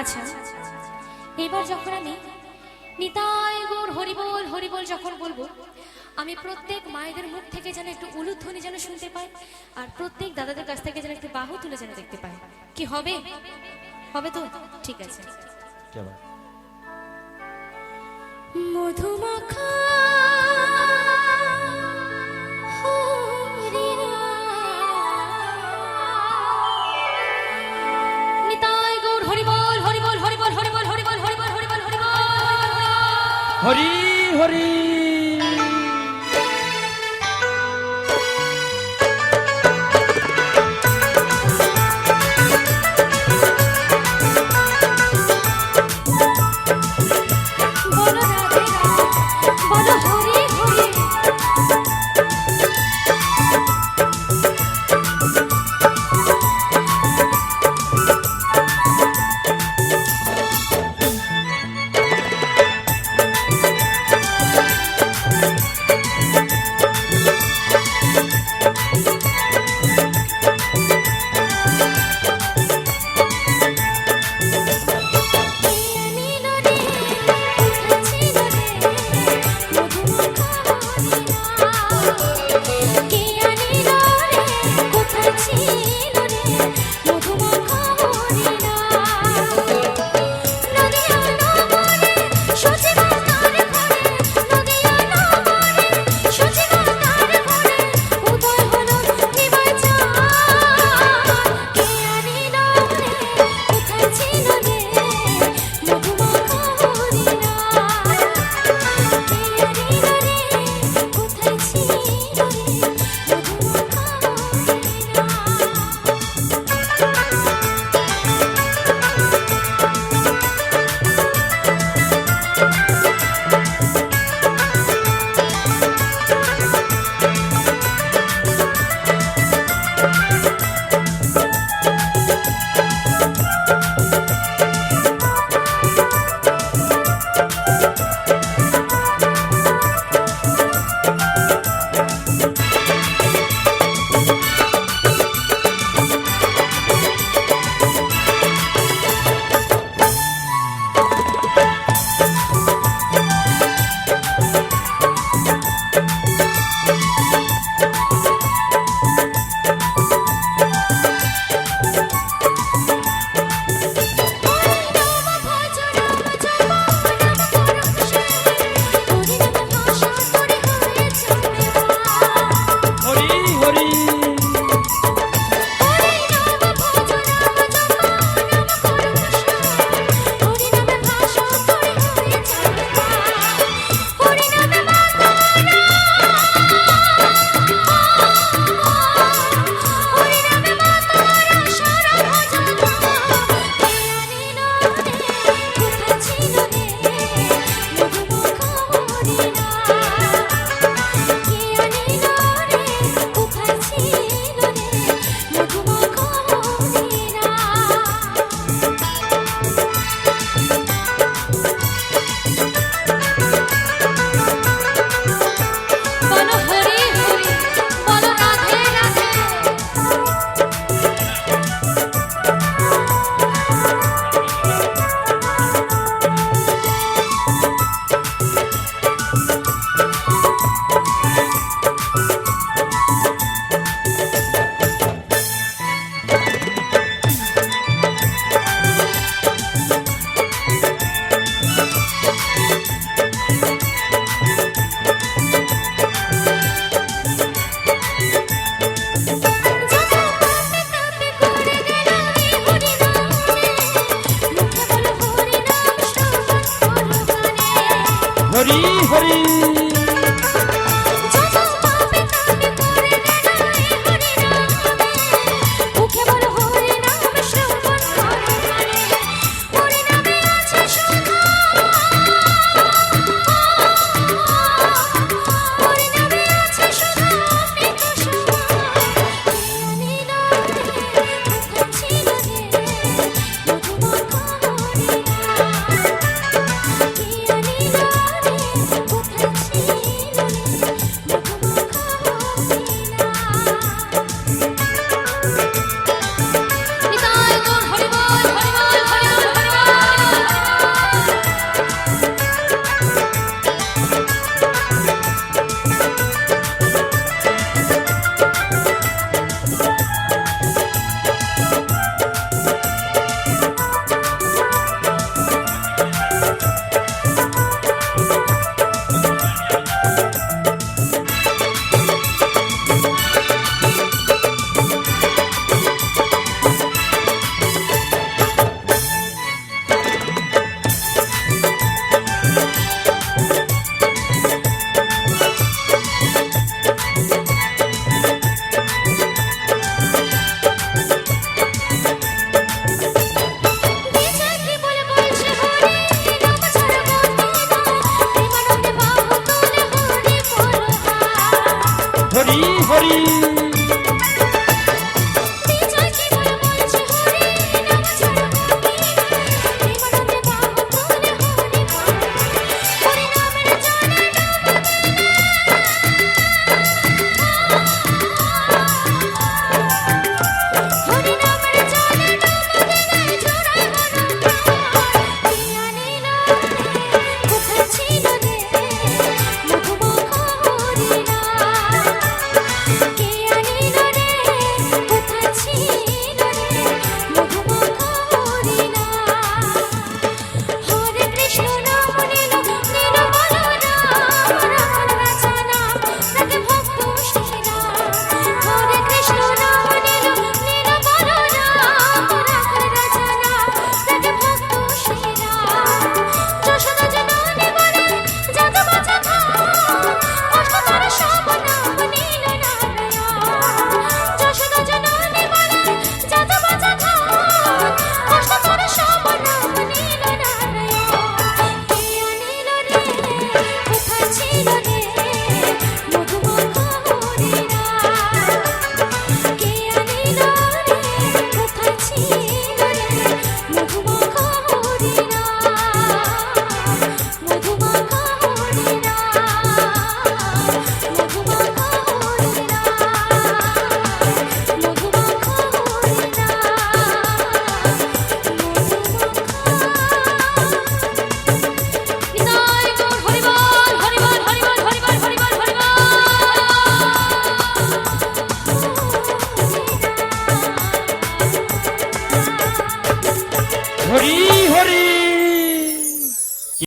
আচ্ছা এবার যখন আমি নিতাই গোর হরিবোল হরিবল যখন বলব আমি প্রত্যেক মায়েদের মুখ থেকে যেন একটু উলুধ্বনি যেন শুনতে পাই আর প্রত্যেক দাদাদের কাছ থেকে যেন একটু বাহু তুলে যেন দেখতে পাই। কি হবে? হবে তো? ঠিক আছে। মধুমাখা। হরি হরি हरी हरी